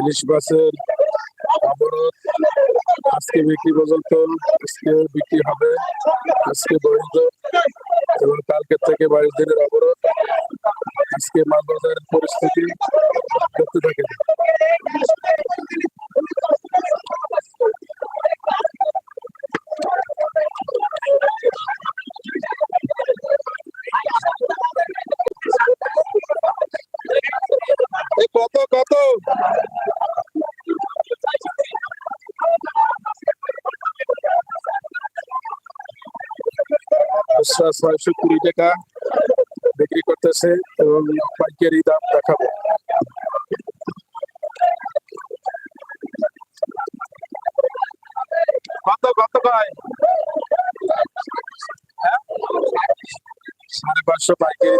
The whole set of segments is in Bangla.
ইলিশ মাছের আজকে বিক্রি পর্যন্ত, আজকে বিক্রি হবে। আজকে বৈধ এবং কালকে থেকে বাইশ দিনের অবরোধ আজকে মাল বাজারের পরিস্থিতি করতে থাকে কত কত? ছয়শো কুড়ি টাকা বিক্রি করতেছে এবং পাইকারি দাম দেখাবো। কত কত ভাই? হ্যাঁ? সাড়ে পাঁচশো পাইকারি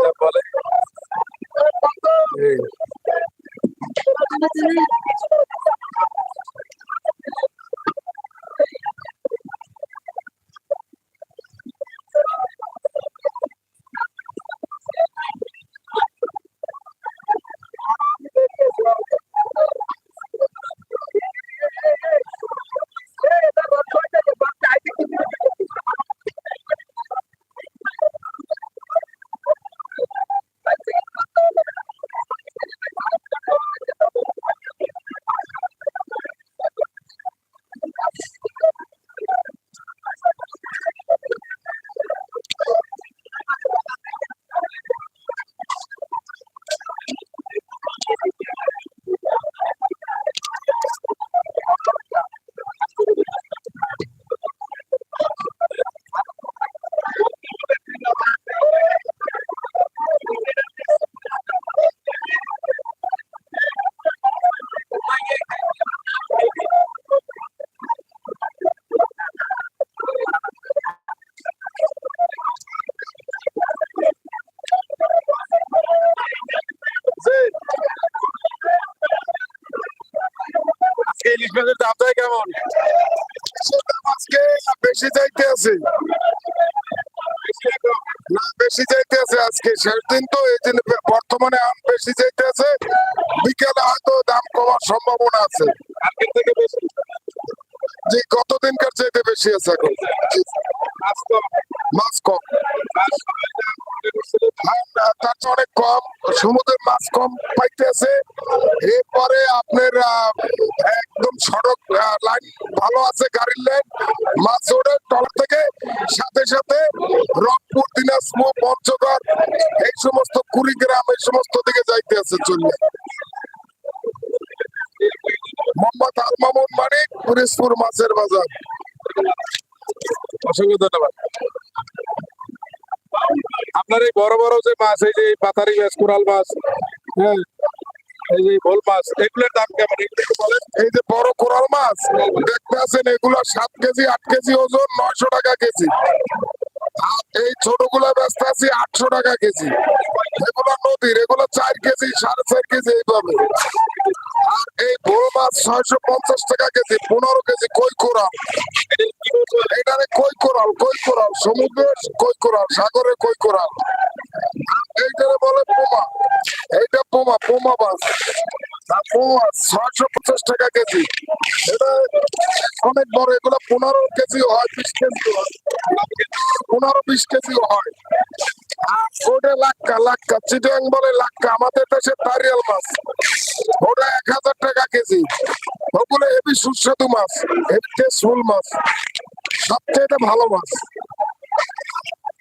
যে গত দিনকার চাইতে বেশি আছে এখন? করছিল আর তার অনেক কম। সমুদ্রের মাছ কম পাইতে এরপরে আপনার একদম সড়ক লাইন ভালো আছে গাড়ির লাইন। মাছ ওঠে টলার থেকে। সাথে সাথে রংপুর, দিনাজপুর, পঞ্চগড়, এই সমস্ত কুড়িগ্রাম, এই সমস্ত দিকে যাইতে আছে চললে মোহাম্মদ আল মামুন মানিক পিরিজপুর মাছের বাজার। অসংখ্য ধন্যবাদ। আপনার এই বড় বড় যে মাছ এই যে পাতারি মাছ কোরাল মাছ হ্যাঁ এই যে ভোল মাছ এগুলোর দাম কেমন এই যে বড় কোরাল মাছ। দেখতে আছেন এগুলো সাত কেজি আট কেজি ওজন নয়শো টাকা কেজি। আর এই ছোটগুলো ব্যস্ত আছি আটশো টাকা কেজি। এগুলো নদীর, এগুলো চার কেজি, সাড়ে চার কেজি এইভাবে। আর এই বড় মাছ ছয়শো পঞ্চাশ টাকা কেজি, পনেরো কেজি কই কোরাল। এটারে কই কোরাল কই কোরাল? সমুদ্রের কই কোরাল, সাগরে কই কোরাল? এইটারে বলে পোমা। এইটা পোমা পোমা মাছ। ছয়শো পঞ্চাশ টাকা কেজি। এটা অনেক বড়, এগুলো পনেরো হয় হয়। পনেরো বিশ হয়। ওটা লাক্কা বলে আমাদের দেশে তারিয়াল মাছ। ওটা এক হাজার টাকা কেজি। ওগুলো হেবি সুস্বাদু মাছ টেস্টফুল মাছ। সবচেয়ে ভালো মাছ।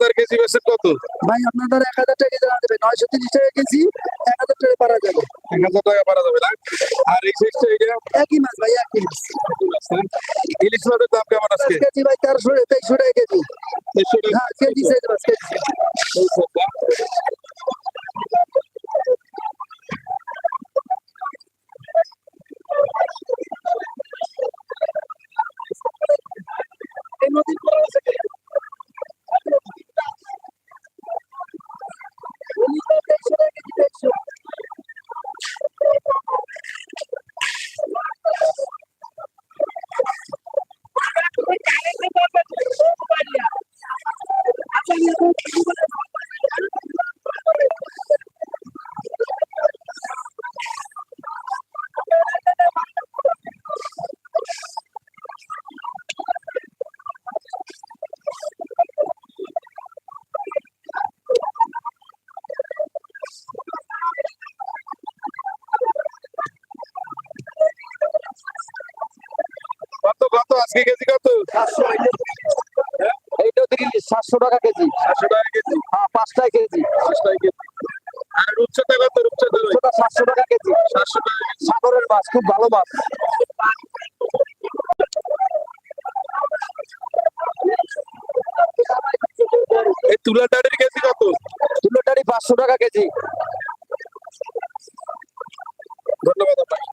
ভাই কেজি বেছেন কত? ভাই আপনাদের এক হাজার টাকা দেওয়া যাবে। নয়শো তিরিশ টাকা কেজি এক হাজার টাকা পারা যাবে। এক হাজার টাকা পারা যাবে না? আর এই সিক্সটা এটা একই মাছ ভাই একই মাছ। ইলিশ মাছের দাম কেমন আজকে? কেজি ভাই তেরোশো তেইশশো টাকা কেজি। দেড়শো টাকা হ্যাঁ কেজি সাইজ মাছ কেজি। নদীর পরে আছে আজকে কেজি কত? এইটা দিলি সাতশো টাকা কেজি। সাতশো টাকা কেজি। হ্যাঁ পাঁচটায় কেজি। পাঁচ কেজি। আর রূপচাঁদা কত? রূপচাঁদা ভাই সাতশো টাকা কেজি। সাতশো টাকা সাগরের মাছ খুব ভালো মাছ। এই তুলা দাঁড়ির কেজি কত? তুলোটারি পাঁচশো টাকা কেজি। ধন্যবাদ আপনাকে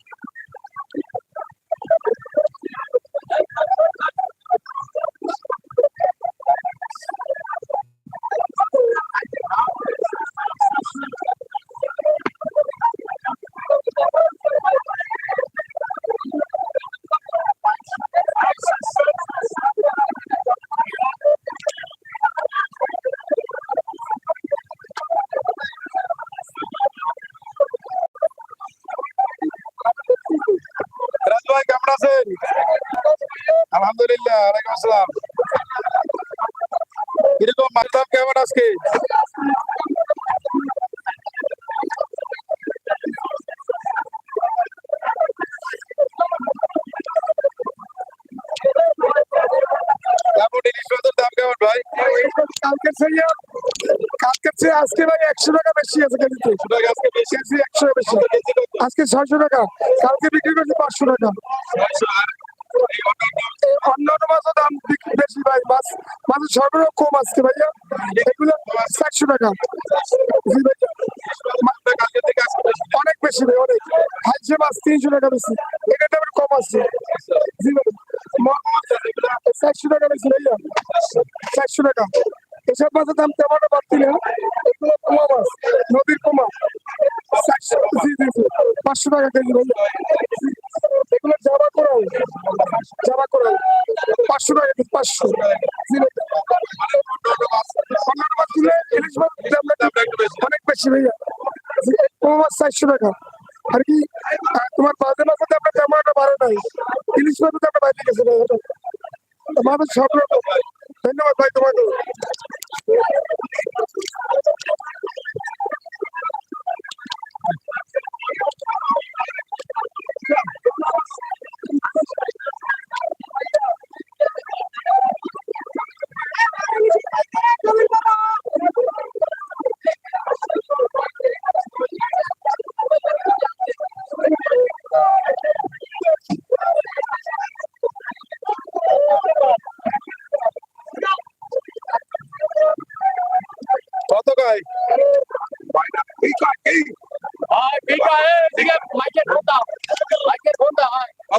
রাজু ভাই কেমন আছেন আলহামদুলিল্লাহ ওয়ালাইকুম আসসালাম। কীরকম মাতাম কেমন আজকে? কালকের চেয়ে কালকের চেয়ে আজকে ভাই একশো টাকা বেশি আছে কেজিতে কেজি একশো বেশি? আজকে ছয়শো টাকা কালকে বিক্রি করছি পাঁচশো টাকা। অন্যান্য মাছের দাম বেশি ভাই। মাছ, মাছের সরবরাহ কম আজকে ভাইয়া। এগুলো চারশো টাকা। অনেক বেশি ভাই, অনেক। হাইসে মাছ তিনশো টাকা বেশি। এটা দামের কম আছে জি ভাই চারশো টাকা বেশি ভাইয়া। চারশো টাকা। এসব মাছের দাম তেমন বাড়তি না। এগুলো পোমা মাছ, নদীর চারশো, জি জি জি। পাঁচশো টাকা কেজি ভাইয়া। এগুলো জামা করাও। জামা করাও পাঁচশো টাকা কেজি পাঁচশো। অন্যান্য মাছ বেশি অনেক বেশি ভাইয়া মাছ চারশো টাকা। আর কি তোমার বাজে মাছের দামটা তেমন একটা বাড়ে নাই। ইলিশ মাছের দামটা বাইরে গেছে ভাই আমাদের সব রকম। ধন্যবাদ ভাই তোমাকে কত গাই কত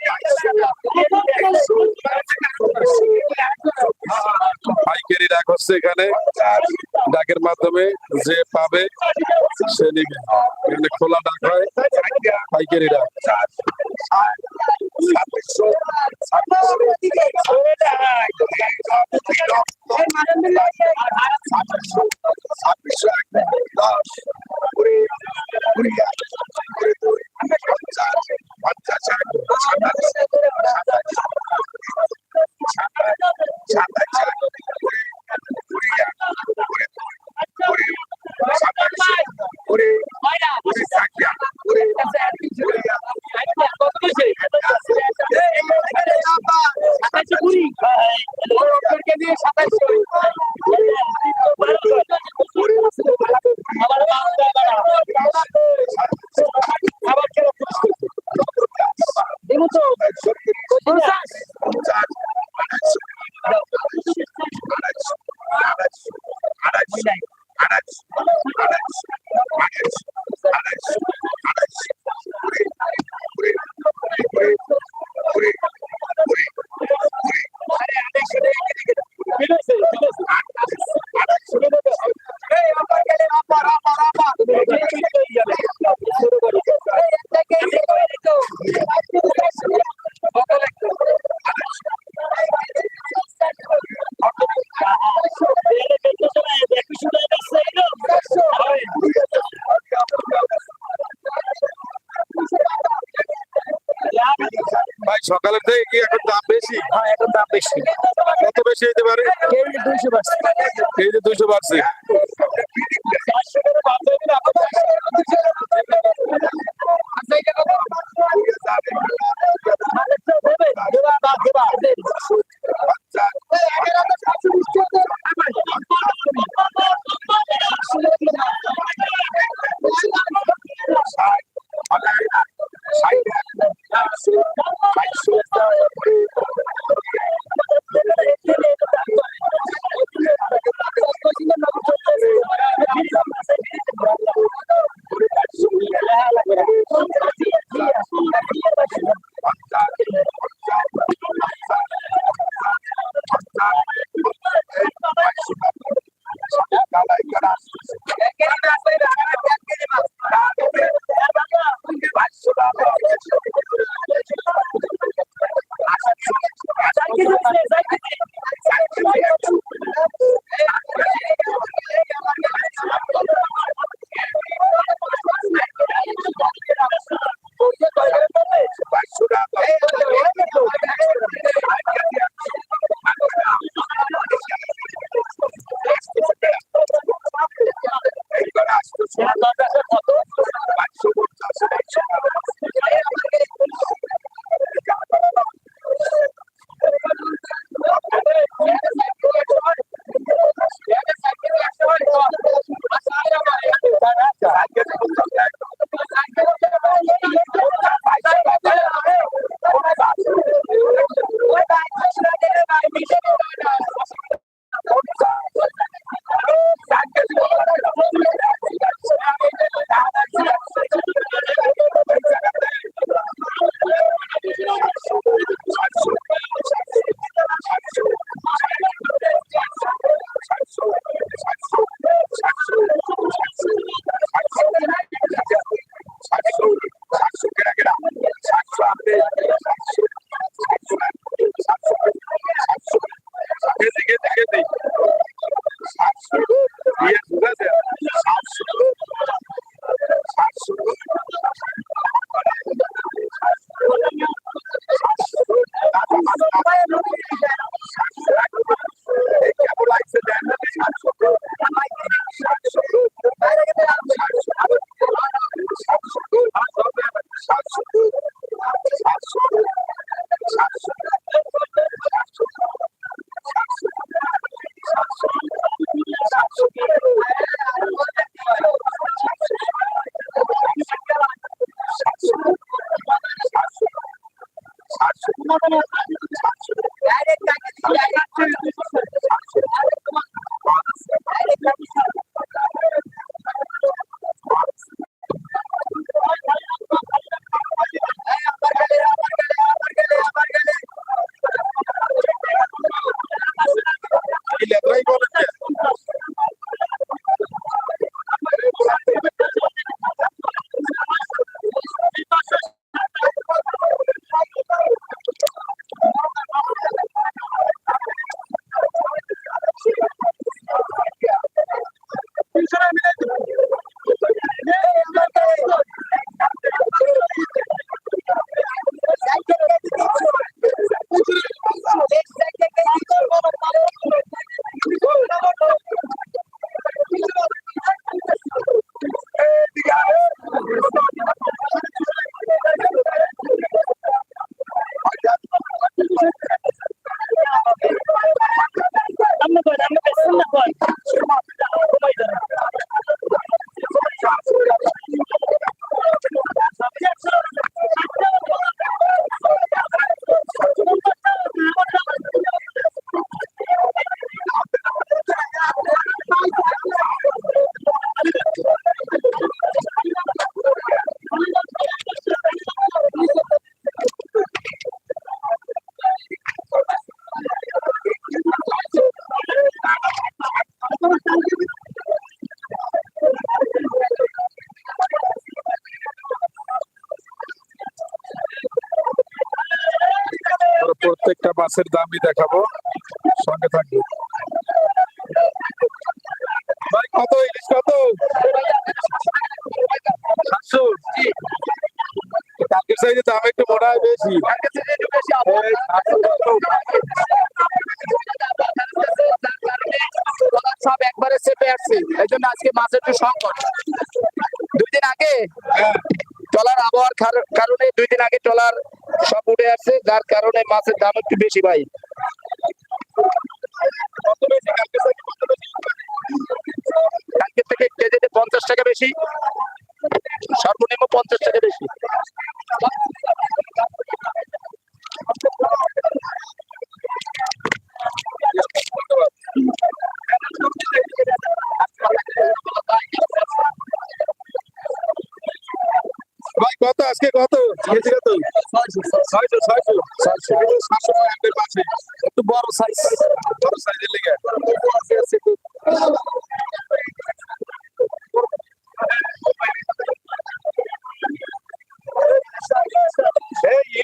পাইকারি ডাক হচ্ছে এখানে ডাকের মাধ্যমে যে পাবে সে নিবে এখানে খোলা ডাক হয় পাইকারি ডাক সকালের থেকে কি এখন দাম বেশি? হ্যাঁ এখন দাম বেশি। কত বেশি হইতে পারে? কেজি দুইশো বাড়ছে। কেজি দুইশো বাড়ছে। কেজি কি প্রত্যেকটা বাসের দামই দেখাবো। সঙ্গে থাকবে। ভাই কত ইলিশ কত? সাতশো। কালকের সাইজে দাম একটু মনে হয় বেশি। মাছের দাম একটু বেশি ভাই। কত বেশি কালকে চাইতে কত বেশি? কালকে থেকে কেজিতে পঞ্চাশ টাকা বেশি। সর্বনিম্ন পঞ্চাশ টাকা বেশি।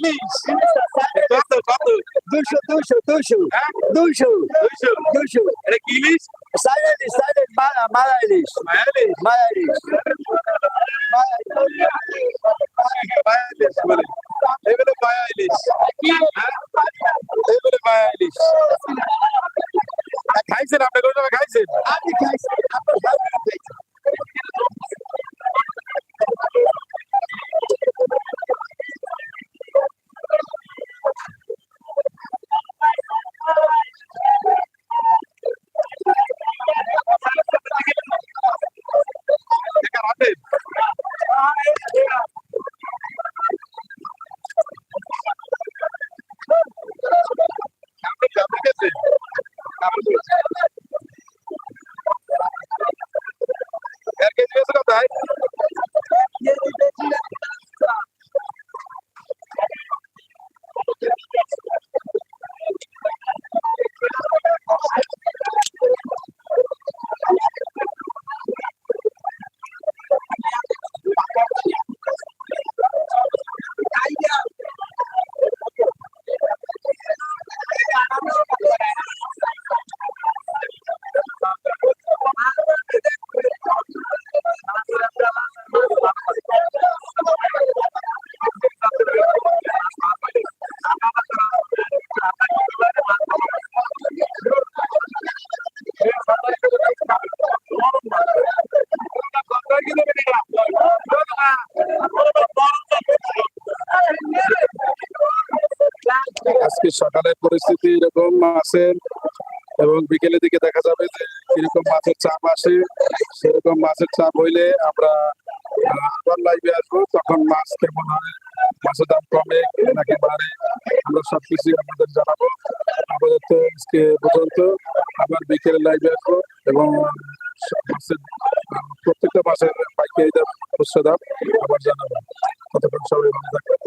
ইলিশ কত কত দুশো দুশো দুশো দুশো দুইশো দুশো এটা কি ইলিশ মারা ইলিশ মায়ালিশ মারা ইলিশ আজকে সকালের পরিস্থিতি এরকম মাছের এবং বিকেলের দিকে দেখা যাবে যে কীরকম মাছের চাপ আসে, সেরকম মাছের চাপ হইলে আমরা আবার লাইভে আসব। তখন মাছ কেমন হয়, মাছের দাম কমে নাকি বাড়ে, আমরা সবকিছু আপনাদের জানাব। আপাতত আজকে পর্যন্ত আবার বিকেলে লাইভে আসব এবং প্রত্যেকটা মাসের পাইকারিদের খুচরা দাম আবার জানাবেন কতক্ষণ সবাই ভালো থাকবেন